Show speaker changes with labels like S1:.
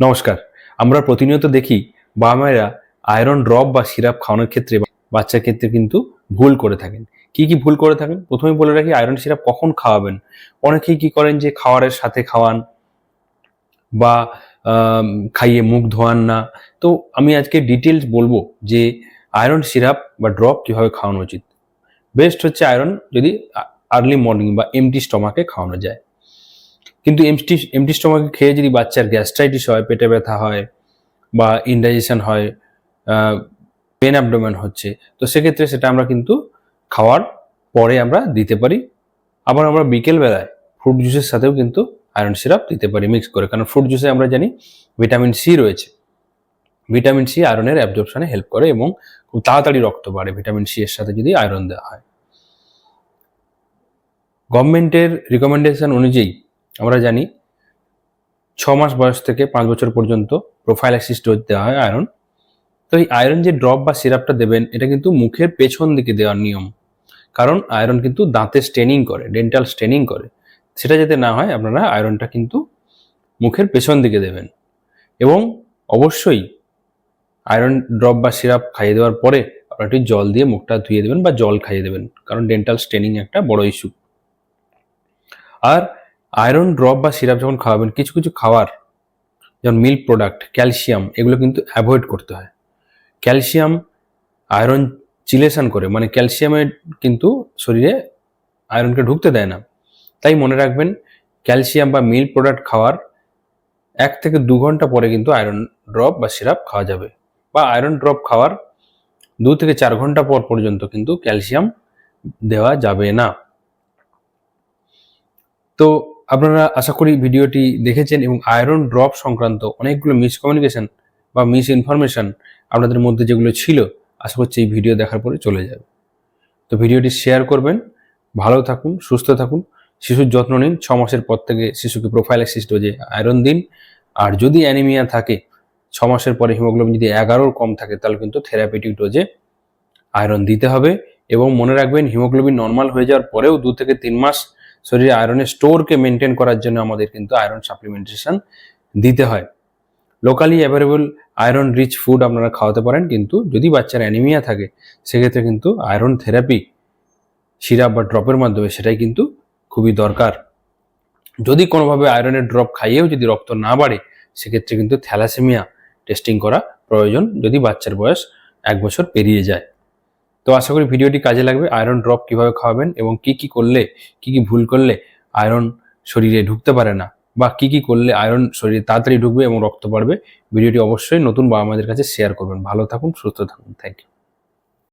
S1: নমস্কার, আমরা প্রতিনিয়ত দেখি বাবা মায়েরা আয়রন ড্রপ বা সিরাপ খাওয়ানোর ক্ষেত্রে বাচ্চার ক্ষেত্রে কিন্তু ভুল করে থাকেন। কি কি ভুল করে থাকেন? প্রথমে বলে রাখি আয়রন সিরাপ কখন খাওয়াবেন? অনেকেই কি করেন যে খাওয়ারের সাথে খাওয়ান বা খাইয়ে মুখ ধোয়ান না। তো আমি আজকে ডিটেলস বলব যে আয়রন সিরাপ বা ড্রপ কীভাবে খাওয়ানো উচিত। বেস্ট হচ্ছে আয়রন যদি আর্লি মর্নিং বা এমটি স্টমাকে খাওয়ানো যায়। কিন্তু এমটি এমটি স্টমাকে খেয়ে যদি বাচ্চার গ্যাস্ট্রাইটিস হয়, পেটে ব্যথা হয় বা ইনডাইজেশন হয় পেন অ্যাবডোমেন হচ্ছে, তো সেক্ষেত্রে সেটা আমরা কিন্তু খাওয়ার পরে আমরা দিতে পারি। আবার আমরা বিকেল বেলায় ফ্রুট জুসের সাথেও কিন্তু আয়রন সিরাপ দিতে পারি মিক্স করে, কারণ ফ্রুট জুসে আমরা জানি ভিটামিন সি রয়েছে। ভিটামিন সি আয়রনের অ্যাবজর্পশনে হেল্প করে এবং খুব তাড়াতাড়ি রক্ত বাড়ে ভিটামিন সি এর সাথে যদি আয়রন দেওয়া হয়। গভর্নমেন্টের রিকমেন্ডেশন অনুযায়ী আমরা জানি ছ মাস বয়স থেকে পাঁচ বছর পর্যন্ত প্রোফাইলাইসিস ডোজ দেওয়া হয় আয়রন তো এই আয়রন যে ড্রপ বা সিরাপটা দেবেন, এটা কিন্তু মুখের পেছন দিকে দেওয়ার নিয়ম। কারণ আয়রন কিন্তু দাঁতে স্টেনিং করে ডেন্টাল স্টেনিং করে। সেটা যাতে না হয়, আপনারা আয়রনটা কিন্তু মুখের পেছন দিকে দেবেন। এবং অবশ্যই আয়রন ড্রপ বা সিরাপ খাইয়ে দেওয়ার পরে আপনারা একটু জল দিয়ে মুখটা ধুয়ে দেবেন বা জল খাইয়ে দেবেন। কারণ ডেন্টাল স্টেনিং একটা বড় ইস্যু আর আয়রন ড্রপ বা সিরাপ যখন খাওয়াবেন, কিছু কিছু খাবার যেমন মিল্ক প্রোডাক্ট, ক্যালসিয়াম, এগুলো কিন্তু অ্যাভয়েড করতে হয়। ক্যালসিয়াম আয়রন চিলেশন করে মানে ক্যালসিয়ামের কিন্তু শরীরে আয়রনকে ঢুকতে দেয় না। তাই মনে রাখবেন, ক্যালসিয়াম বা মিল্ক প্রোডাক্ট খাওয়ার এক থেকে দু ঘণ্টা পরে কিন্তু আয়রন ড্রপ বা সিরাপ খাওয়া যাবে। বা আয়রন ড্রপ খাওয়ার দু থেকে চার ঘণ্টা পর পর্যন্ত কিন্তু ক্যালসিয়াম দেওয়া যাবে না। তো আপনারা আশা করি ভিডিওটি দেখেছেন এবং আয়রন ড্রপ সংক্রান্ত অনেকগুলো মিসকমিউনিকেশন বা মিস ইনফরমেশন আপনাদের মধ্যে যেগুলো ছিল, আশা করছি এই ভিডিও দেখার পরে চলে যাবে। তো ভিডিওটি শেয়ার করবেন, ভালো থাকুন, সুস্থ থাকুন, শিশুর যত্ন নিন, ছ মাসের পর থেকে শিশুকে প্রোফাইল প্রোফাইলাইসিস ডোজে আয়রন দিন। আর যদি অ্যানিমিয়া থাকে, ছ মাসের পরে হিমোগ্লোবিন যদি এগারোর কম থাকে, তাহলে কিন্তু থেরাপিউটিক ডোজে আয়রন দিতে হবে। এবং মনে রাখবেন হিমোগ্লোবিন নর্মাল হয়ে যাওয়ার পরেও দু থেকে তিন মাস শরীরে আয়রনের স্টোরকে মেনটেন করার জন্য আমাদের কিন্তু আয়রন সাপ্লিমেন্টেশন দিতে হয়। Locally available iron rich food আপনারা খাওয়াতে পারেন, কিন্তু যদি বাচ্চার অ্যানিমিয়া থাকে, সেক্ষেত্রে কিন্তু আয়রন থেরাপি সিরাপ বা ড্রপের মাধ্যমে সেটাই কিন্তু খুবই দরকার। যদি কোনোভাবে আয়রনের ড্রপ খাইয়েও যদি রক্ত না বাড়ে, সেক্ষেত্রে কিন্তু থ্যালাসেমিয়া টেস্টিং করা প্রয়োজন, যদি বাচ্চার বয়স এক বছর পেরিয়ে যায়। তো আশা করি ভিডিওটি কাজে লাগবে। আয়রন ড্রপ কীভাবে খাওয়াবেন এবং কি কি করলে, কি কি ভুল করলে আয়রন শরীরে ঢুকতে পারে না বা কি কি করলে আয়রন শরীরে তাড়াতাড়ি ঢুকবে এবং রক্ত বাড়বে, ভিডিওটি অবশ্যই নতুন বাবা আমাদের কাছে শেয়ার করবেন। ভালো থাকুন, সুস্থ থাকুন। Thank you